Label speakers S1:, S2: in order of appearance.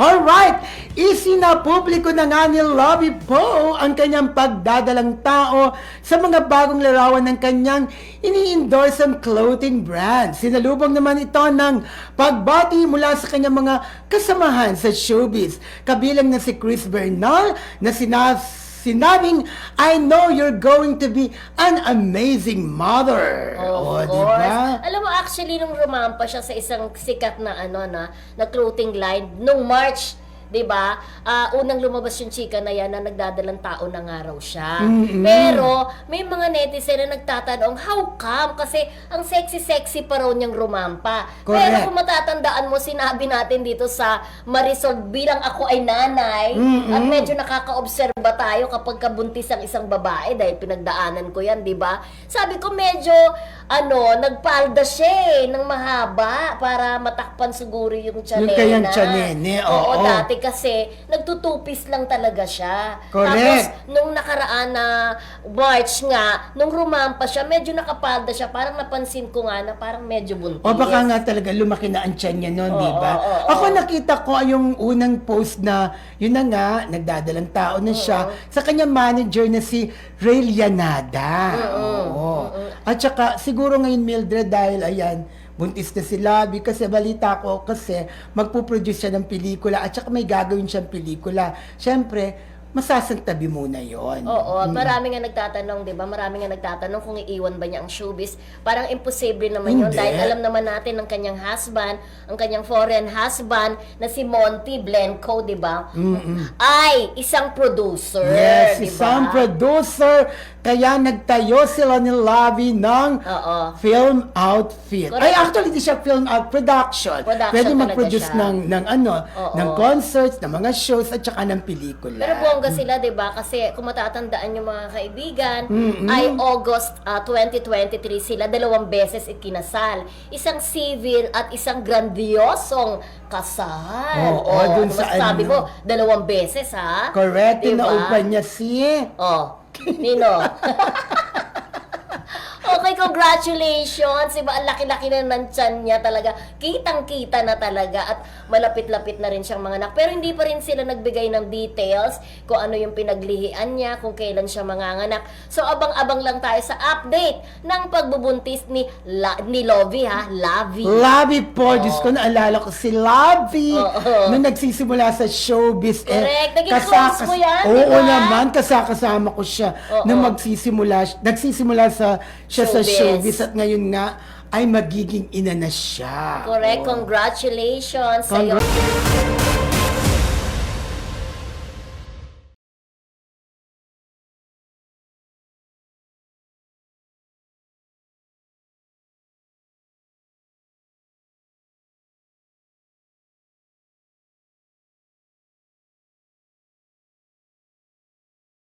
S1: Alright, isinapubliko na nga ni Lovie Poe ang kanyang pagdadalang tao sa mga bagong larawan ng kanyang ini-endorse ang clothing brand. Sinalubong naman ito ng pagbati mula sa kanyang mga kasamahan sa showbiz. Kabilang na si Chris Bernal na sinas sinabing, I know you're going to be an amazing mother.
S2: Of
S1: O, di
S2: course.
S1: ba?
S2: Alam mo, actually, nung rumampa siya sa isang sikat na, ano, na, na clothing line, nung March, di ba? Ah, unang lumabas yung chika na yan na nagdadalang tao na nga raw siya. Pero, may mga netizen na nagtatanong, how come? Kasi, ang sexy-sexy pa raw niyang rumampa. Pero
S1: Correct.
S2: kung matatandaan mo, sinabi natin dito sa Marisol, bilang ako ay nanay,
S1: Mm-mm.
S2: at medyo nakaka-obserba tayo kapag kabuntis ang isang babae, dahil pinagdaanan ko yan, di ba? Sabi ko, medyo, ano, nagpalda siya eh, ng mahaba, para matakpan siguro yung
S1: Yung
S2: tsanena.
S1: kayang tsanene, oo.
S2: dati kasi, nagtutupis lang talaga siya.
S1: Correct.
S2: Tapos, nung nakaraan na March nga, nung rumampa siya, medyo nakapalda siya, parang napansin ko nga na parang medyo buntis.
S1: O baka nga talaga lumaki na ang tiyan niya noon,
S2: Oo,
S1: di ba?
S2: oo, oo.
S1: Ako nakita ko yung unang post na, yun na nga, nagdadalang tao na siya, sa kanyang manager na si Ray Llanada. Oo. At saka, siguro ngayon, Mildred, dahil ayan, buntis na si Labi kasi balita ko kasi magpuproduce siya ng pelikula at saka may gagawin siyang pelikula. Siyempre, masasantabi muna yon.
S2: Oo, at marami nga nagtatanong, 'di ba? Marami nga nagtatanong kung iiwan ba niya ang showbiz. Parang imposible naman
S1: Hindi.
S2: dahil alam naman natin ng kanyang husband, ang kanyang foreign husband na si Monty Blenco, 'di ba? Ay isang producer,
S1: Yes,
S2: 'di ba?
S1: isang producer. Kaya nagtayo sila ni Lavi ng
S2: Oo.
S1: film outfit.
S2: Correct.
S1: Ay, actually, hindi siya film out, production.
S2: Production
S1: Pwede mag-produce ng, ng ano,
S2: Oo.
S1: ng concerts, ng mga shows, at saka ng pelikula.
S2: Pero bongga sila, 'di ba? Kasi kung matatandaan yung mga kaibigan,
S1: Mm-mm.
S2: ay August ah, 2023 sila dalawang beses ikinasal. Isang civil at isang grandiosong kasal.
S1: Oo, dun
S2: ano
S1: sa
S2: masasabi
S1: ano.
S2: mo? Dalawang beses, ha?
S1: Correct,
S2: Diba?
S1: tinaupan niya si...
S2: Oh, Nino. congratulations. Diba, ang laki-laki na ng tiyan niya talaga. Kitang-kita na talaga at malapit-lapit na rin siyang mga anak. Pero hindi pa rin sila nagbigay ng details kung ano yung pinaglihian niya, kung kailan siya manganganak. So, abang-abang lang tayo sa update ng pagbubuntis ni, La, ni Lovie, ha? Lovie.
S1: Lavi po, Diyos ko, naalala ko si Lavi
S2: Oo.
S1: nung nagsisimula sa showbiz.
S2: Correct. Naging
S1: kasakas-
S2: close mo yan,
S1: Oo
S2: di ba?
S1: naman, kasakasama ko siya
S2: Oo.
S1: nung magsisimula, nagsisimula sa, siya sa Showbiz. at ngayon nga ay magiging ina na siya.
S2: Correct.
S1: Oo.
S2: Congratulations sa'yo.
S1: Congra-